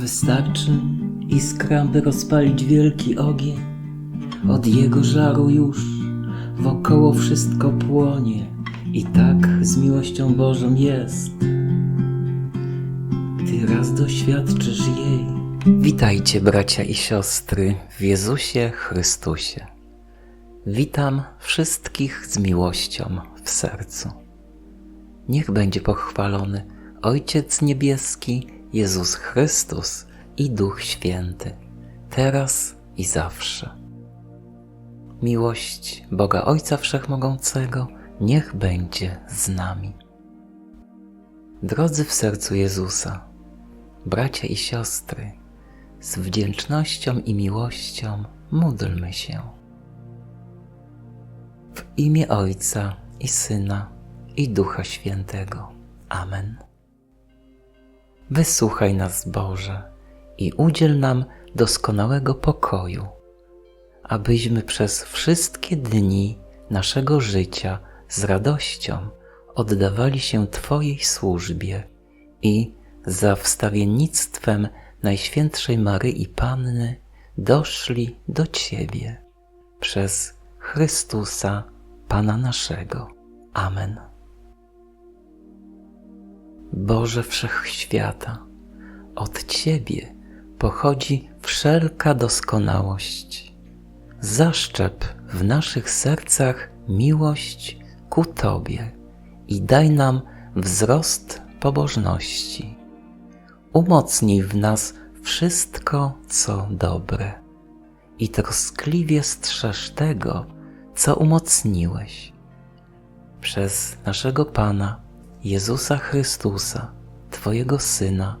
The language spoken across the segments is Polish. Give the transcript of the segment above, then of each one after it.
Wystarczy iskra, by rozpalić wielki ogień. Od jego żaru już wokoło wszystko płonie. I tak z miłością Bożą jest. Ty raz doświadczysz jej. Witajcie, bracia i siostry, w Jezusie Chrystusie. Witam wszystkich z miłością w sercu. Niech będzie pochwalony Ojciec Niebieski, Jezus Chrystus i Duch Święty, teraz i zawsze. Miłość Boga Ojca Wszechmogącego niech będzie z nami. Drodzy w sercu Jezusa, bracia i siostry, z wdzięcznością i miłością módlmy się. W imię Ojca i Syna i Ducha Świętego. Amen. Wysłuchaj nas, Boże, i udziel nam doskonałego pokoju, abyśmy przez wszystkie dni naszego życia z radością oddawali się Twojej służbie i za wstawiennictwem Najświętszej Maryi Panny doszli do Ciebie przez Chrystusa, Pana naszego. Amen. Boże Wszechświata, od Ciebie pochodzi wszelka doskonałość. Zaszczep w naszych sercach miłość ku Tobie i daj nam wzrost pobożności. Umocnij w nas wszystko, co dobre i troskliwie strzeż tego, co umocniłeś. Przez naszego Pana, Jezusa Chrystusa, Twojego Syna,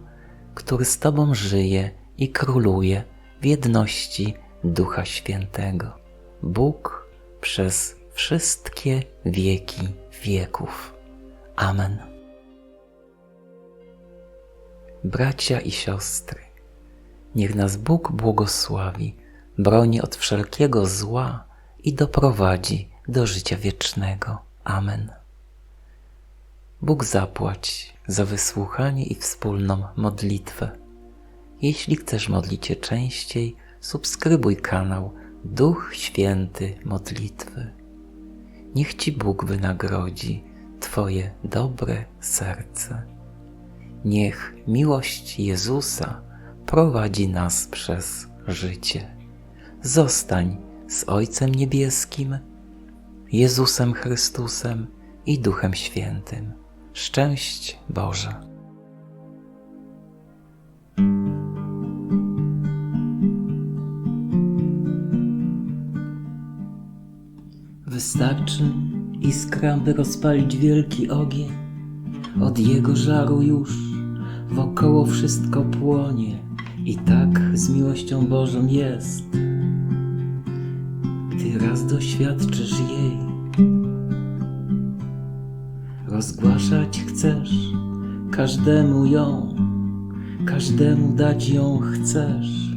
który z Tobą żyje i króluje w jedności Ducha Świętego. Bóg przez wszystkie wieki wieków. Amen. Bracia i siostry, niech nas Bóg błogosławi, broni od wszelkiego zła i doprowadzi do życia wiecznego. Amen. Bóg zapłać za wysłuchanie i wspólną modlitwę. Jeśli chcesz modlić się częściej, subskrybuj kanał Duch Święty Modlitwy. Niech Ci Bóg wynagrodzi Twoje dobre serce. Niech miłość Jezusa prowadzi nas przez życie. Zostań z Ojcem Niebieskim, Jezusem Chrystusem i Duchem Świętym. Szczęść Boże. Wystarczy iskra, by rozpalić wielki ogień. Od jego żaru już wokoło wszystko płonie. I tak z miłością Bożą jest. Ty raz doświadczysz jej. Rozgłaszać chcesz każdemu ją, każdemu dać ją chcesz.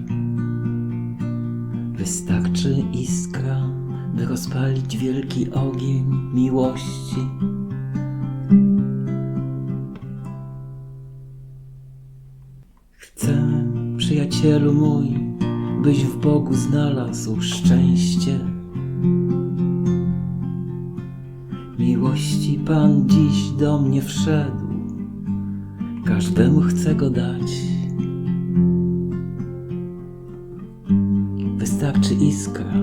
Wystarczy iskra, by rozpalić wielki ogień miłości. Chcę, przyjacielu mój, byś w Bogu znalazł szczęście. Miłości Pan dziś do mnie wszedł, każdemu chcę go dać. Wystarczy iskra,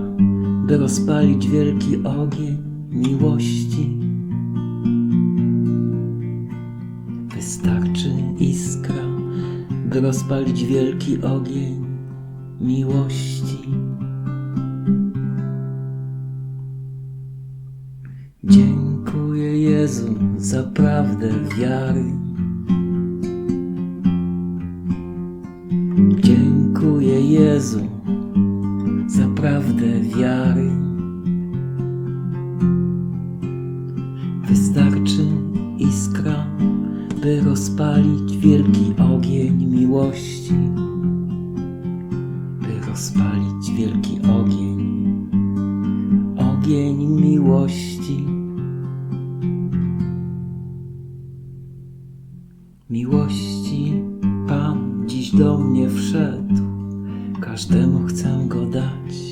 by rozpalić wielki ogień miłości. Wystarczy iskra, by rozpalić wielki ogień miłości. Jezu za prawdę wiary. Dziękuję Jezu za prawdę wiary. Wystarczy iskra, by rozpalić wielki ogień miłości. By rozpalić wielki ogień, ogień miłości. Miłości Pan dziś do mnie wszedł, każdemu chcę go dać.